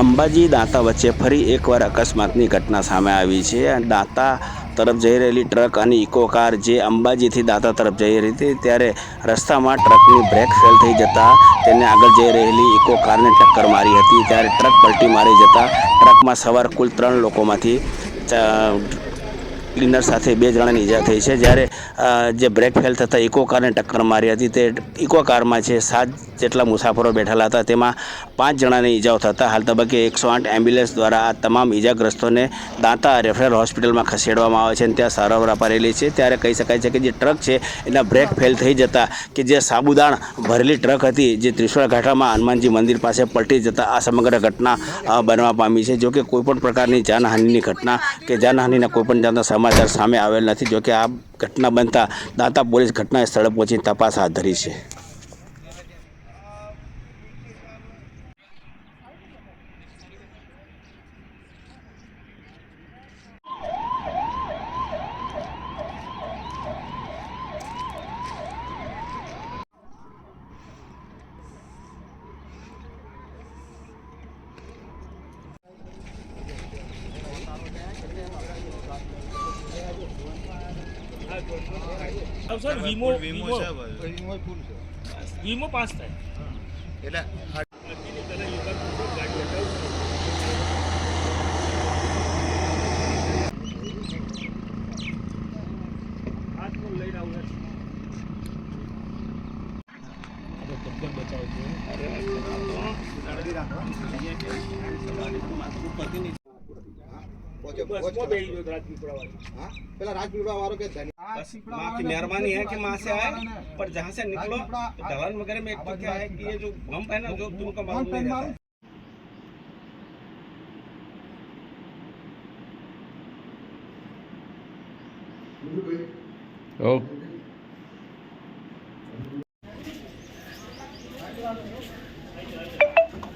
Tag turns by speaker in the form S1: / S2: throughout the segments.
S1: અંબાજી દાંતા વચ્ચે ફરી એકવાર અકસ્માતની ઘટના સામે આવી છે. દાંતા તરફ જઈ રહેલી ટ્રક અને ઇકો કાર જે અંબાજીથી દાંતા તરફ જઈ રહી હતી, ત્યારે રસ્તામાં ટ્રકની બ્રેક ફેલ થઈ જતાં તેને આગળ જઈ રહેલી ઇકો કારને ટક્કર મારી હતી. ત્યારે ટ્રક પલટી મારી જતાં ટ્રકમાં સવાર કુલ ત્રણ લોકોમાંથી ક્લીનર સાથે બે જણાની ઈજા થઈ છે. જ્યારે જે બ્રેક ફેલ થતાં ઇકો કારને ટક્કર મારી હતી તે ઇકો કારમાં છે સાત જેટલા મુસાફરો બેઠેલા હતા, તેમાં પાંચ જણાને ઈજાઓ થતાં હાલ તબક્કે એકસો આઠ એમ્બ્યુલન્સ દ્વારા આ તમામ ઈજાગ્રસ્તોને દાંતા રેફરલ હોસ્પિટલમાં ખસેડવામાં આવે છે અને ત્યાં સારવાર અપારેલી છે. ત્યારે કહી શકાય છે કે જે ટ્રક છે, એના બ્રેક ફેલ થઈ જતાં કે જે સાબુદાણ ભરેલી ટ્રક હતી, જે ત્રિશુળ ઘાટામાં હનુમાનજી મંદિર પાસે પલટી જતાં આ સમગ્ર ઘટના બનવા પામી છે. જોકે કોઈપણ પ્રકારની જાનહાનિની ઘટના કે જાનહાનિના કોઈપણ જાતના સમાચાર સામે આવેલ નથી. જોકે આ ઘટના બનતા દાંતા પોલીસ ઘટના સ્થળે પહોંચી તપાસ હાથ ધરી છે.
S2: अब सर वीमो वीमो वीमो फुल सर
S3: वीमो पास था एला पहला राजपीपा वालों के धन्य धनी
S4: माँ की मेहरबानी है कि वहाँ से आए, पर जहाँ से निकलो तो ढलान वगैरह में एक तो क्या है कि ये जो बम्प है ना, जो तुमको मालूम नहीं रहता। है
S5: इकोन ट्रक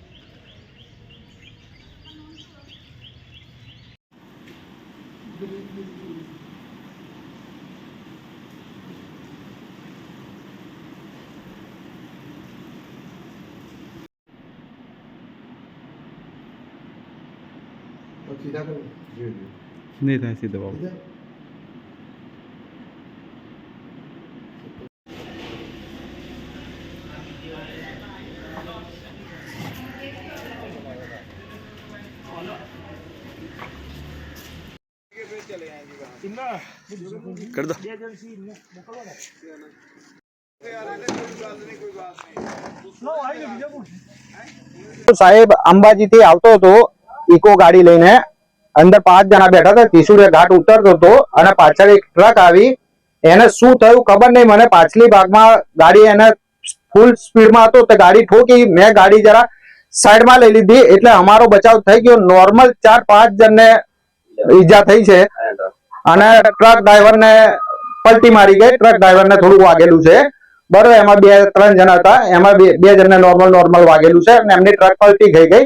S3: करो जी जी
S5: नहीं था सीधा बाबू
S3: इधर
S1: કરી દો
S6: સાહેબ અંબાજી થી આવતો હતો ઇકો ગાડી લઈને અંદર પાંચ જણા બેઠા હતા. ત્રિશુળિયા ઘાટ ઉતરતો હતો અને પાછળ એક ટ્રક આવી. એને શું થયું ખબર નહીં. મને પાછલી ભાગમાં ગાડી એને ફૂલ સ્પીડમાં હતો. તે ગાડી ઠોકી મેં ગાડી જરા સાઈડમાં લઈ લીધી. એટલે અમારો બચાવ થઈ ગયો. નોર્મલ ચાર પાંચ જણને ઈજા થઈ છે. અને ટ્રક ડ્રાઈવરને પલટી મારી ગઈ. ટ્રક ડ્રાઈવરને થોડું વાગેલું છે. બરોબર, એમાં બે ત્રણ જણા હતા. એમાં બે જણને નોર્મલ નોર્મલ વાગેલું છે. અને એમની ટ્રક પલટી થઈ ગઈ.